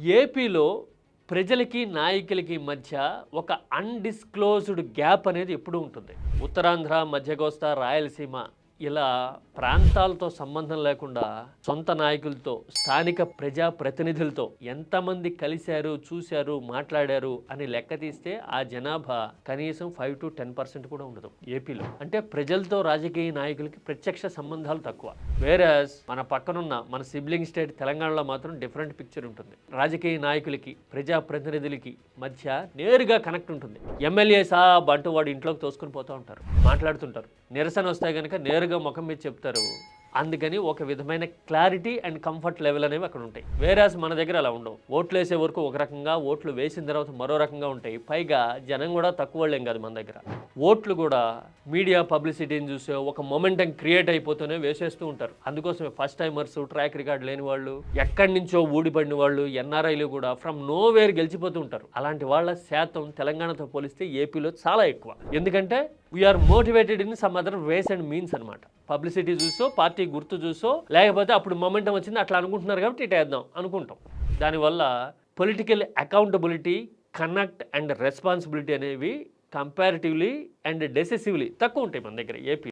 ఏపీలో ప్రజలకి నాయకులకి మధ్య ఒక అన్డిస్క్లోజ్డ్ గ్యాప్ అనేది ఎప్పుడూ ఉంటుంది. ఉత్తరాంధ్ర మధ్యకోస్తా రాయలసీమ ఇలా ప్రాంతాలతో సంబంధం లేకుండా సొంత నాయకులతో స్థానిక ప్రజా ప్రతినిధులతో ఎంతమంది కలిశారు చూశారు మాట్లాడారు అని లెక్క తీస్తే ఆ జనాభా కనీసం ఫైవ్ టు టెన్ పర్సెంట్ కూడా ఉండదు. ఏపీలో అంటే ప్రజలతో రాజకీయ నాయకులకి ప్రత్యక్ష సంబంధాలు తక్కువ. వేరే మన పక్కనున్న మన సిబ్లింగ్ స్టేట్ తెలంగాణలో మాత్రం డిఫరెంట్ పిక్చర్ ఉంటుంది. రాజకీయ నాయకులకి ప్రజా ప్రతినిధులకి మధ్య నేరుగా కనెక్ట్ ఉంటుంది. ఎమ్మెల్యేస్ ఆ అంటూ వాడు ఇంట్లోకి తోసుకొని పోతూ ఉంటారు మాట్లాడుతుంటారు. నిరసన వస్తే కనుక నేరుగా ముఖం మీద చెప్తారు. అందుకని ఒక విధమైన క్లారిటీ అండ్ కంఫర్ట్ లెవెల్ అనేవి అక్కడ ఉంటాయి. వేరాస్ మన దగ్గర అలా ఉండవు. ఓట్లు వేసే వరకు ఒక రకంగా ఓట్లు వేసిన తర్వాత మరో రకంగా ఉంటాయి. పైగా జనం కూడా తక్కువ వాళ్ళేం కాదు మన దగ్గర. ఓట్లు కూడా మీడియా పబ్లిసిటీని చూసే ఒక మొమెంటం క్రియేట్ అయిపోతూనే వేసేస్తూ ఉంటారు. అందుకోసమే ఫస్ట్ టైమర్స్ ట్రాక్ రికార్డ్ లేని వాళ్ళు ఎక్కడి నుంచో ఊడిపడిన వాళ్ళు ఎన్ఆర్ఐలు కూడా ఫ్రమ్ నో వేర్ గెలిచిపోతూ ఉంటారు. అలాంటి వాళ్ళ శాతం తెలంగాణతో పోలిస్తే ఏపీలో చాలా ఎక్కువ. ఎందుకంటే we are motivated in some other ways and means అనమాట పబ్లిసిటీ చూసో పార్టీ గుర్తు చూసో లేకపోతే అప్పుడు మొమెంటం వచ్చింది అట్లా అనుకుంటున్నారు కాబట్టి ఇటు వేద్దాం అనుకుంటాం. దానివల్ల political accountability connect and responsibility అనేవి కంపారిటివ్లీ అండ్ డెసిసివ్లీ తక్కువ ఉంటాయి మన దగ్గర ఏపీ